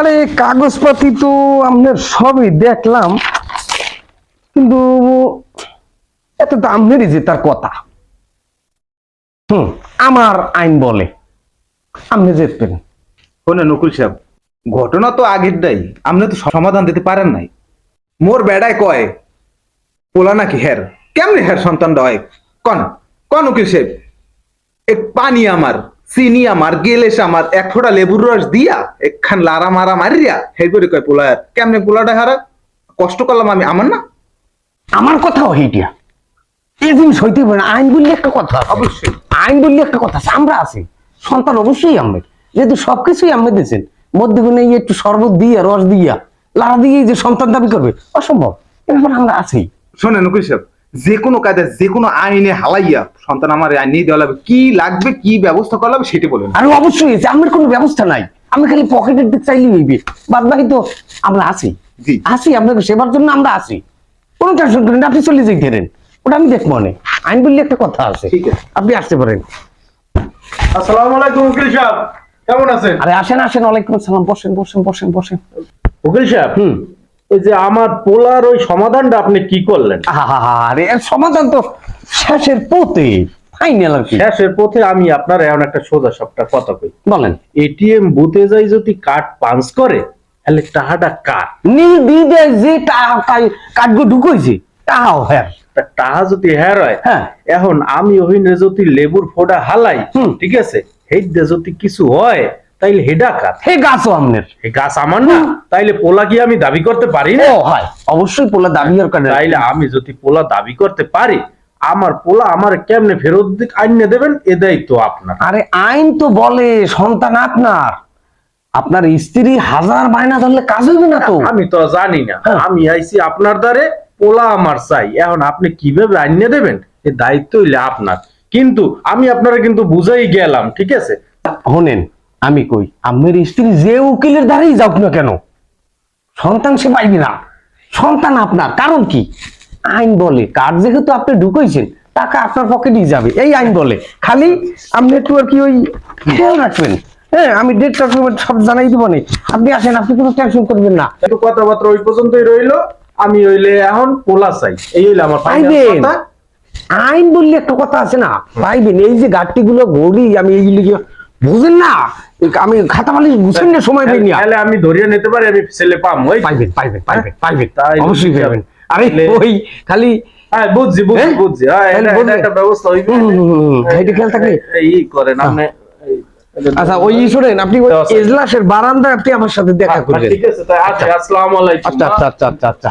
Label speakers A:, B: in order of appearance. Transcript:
A: আরে, কাগজপাতি তো আপনার সবই দেখলাম। কিন্তু এত তো আপনারই যে তার কথা। হুম, আমার আইন বলে। আপনি জিতবেন
B: শোনে নকুল সাহেব, ঘটনা তো আগের দাই। আপনি তো সমাধান দিতে পারেন নাই। মোর বেড়ায় কয়, পোলা নাকি হের? কেমনি হের সন্তান কন কন উকিল সাহেব? এক পানি আমার। চিনি আমার গেলেস আমার এক ফোঁটা লেবুর রস দিয়া একখান লারা মারা মারিয়া হে করে কয় পোলা হের কেমনে পোলাটা হারা? কষ্ট করলাম আমি আমার না?
A: আমার কথাও হেইটিয়া এই জিনিস হইতে পারে আইন বললে একটা কথা
B: অবশ্যই।
A: আইন বললে একটা কথা আমরা আছি। সন্তান অবশ্যই আমের। যেহেতু সবকিছুই আম্মে দিয়েছেন এই একটু শরবত দিয়া রস দিয়া লাড়া দিয়ে যে সন্তান দাবি করবে অসম্ভব। এ ব্যাপারে আমরা আছি।
B: শোনেন নকুল সাহেব যে কোনো কাজে যে কোনো আইনে হালাইয়া সন্তান আমার আইন নিয়ে দেওয়া লাগবে। কি লাগবে কি ব্যবস্থা করা লাগবে সেটা বলেন।
A: আর অবশ্যই আছে আমার কোনো ব্যবস্থা নাই। আমি খালি পকেটের দিক চাইলেই হইবে। বাদ বাকি তো আমরা আছি।
B: জি।
A: আছি আপনাকে সেবার জন্য আমরা আছি। কোনো টেনশন করেন আপনি চলে যেতে দেন ওটা আমি দেখব না আইন বললে একটা কথা আছে।
B: ঠিক আছে।
A: আপনি আসতে পারেন।
C: আসসালামু আলাইকুম উকিল সাহেব। কেমন আছেন?
A: আরে আসেন আসেন ওয়ালাইকুম আসসালাম। বসেন বসেন বসেন বসেন।
C: উকিল সাহেব
A: হুম।
C: যে আমার পোলার ওই সমাধানটা আপনি কি করলেন?
A: আরে এর সমাধান তো শেষের পথে ফাইনাল আর কি।
C: শেষের পথে আমি আপনার এমন একটা সোজা সবটা কথা কই।
A: বলেন।
C: এটিএম বুথে যাই যদি কার্ড পাঞ্চ করে তাহলে টাকাটা কার?
A: নীল দিয়ে যে কাঠগো ঢুকইছে তাও হ্যাঁ
C: টাকা যদি হয়
A: হ্যাঁ।
C: এখন আমি ওহিনে যদি লেবুর ফোড়া হালাই
A: হুম।
C: ঠিক আছে? হেইডে যদি কিছু হয় তাইলে হেডা কার
A: হে গাছও আমনের।
C: এই গাছ আমার না তাইলে পোলা কি আমি দাবি করতে পারি না?
A: ও হয়। অবশ্যই পোলা দাবি আর কাটে
C: তাইলে আমি যদি পোলা দাবি করতে পারি আমার পোলা আমার কেমনে ফেরত দিক আইনে দেবেন? এ দায়িত্ব আপনার।
A: আরে আইন তো বলে সন্তান আপনার। আপনার স্ত্রী হাজার বায়না ধরলে কাজ হইবে না তো।
C: আমি তো জানি না।
A: হ্যাঁ।
C: আমি আইছি আপনার দ্বারে পোলা আমার চাই। এখন আপনি কীভাবে আইনে দেবেন? এ দায়িত্ব হইলে আপনার। কিন্তু আমি আপনারা কিন্তু বুঝাই গেলাম ঠিক আছে?
A: শোনেন আমি কই আমের স্ত্রী যে উকিলের দ্বারাই যাওক না কেন? সন্তান সে পাইবে না। সন্তান আপনার কারণ কি? আইন বলে কার্ড যেহেতু আপনি ঢুকাইছেন টাকা আপনার পকেটেই যাবে এই আইন বলে। খালি আপনি একটু আর কি ওই খেয়াল রাখবেন। হ্যাঁ আমি ডেটটা সব জানাই দিব না। আপনি আসেন আপনি কোনো টেনশন করবেন না।
C: একটু কথাবার্তা ওই পর্যন্তই রইল। আমি হইলে এখন পোলা চাই। এই হইলে আমার
A: পাইবেন। আইন বললে একটা কথা আছে না? পাইবেন। এই যে গাড়টি গুলো গড়ি আমি এইগুলি বুঝেন না? আমি খাতা মালিশ না সময় পাই না।
C: তাহলে আমি ধরিয়ে নিতে পারি আমি ছেলে পাম ওই?
A: পাইবেন পাইবেন পাইবেন পাইবেন
C: তাই
A: অবশ্যই পাইবেন। আরে ওই খালি
C: হ্যাঁ বুঝছি বুঝছি
A: হ্যাঁ?
C: বুঝছি। হ্যাঁ একটা ব্যবস্থা হইবে।
A: এইটা খেয়াল থাকলে?
C: এই করেন আপনি
A: আচ্ছা ওই শোনেন আপনি। এজলাসের বারান্দায় আপনি আমার সাথে দেখা করবেন।
C: ঠিক আছে তাই আচ্ছা। আসসালামু আলাইকুম
A: আচ্ছা আচ্ছা আচ্ছা আচ্ছা আচ্ছা।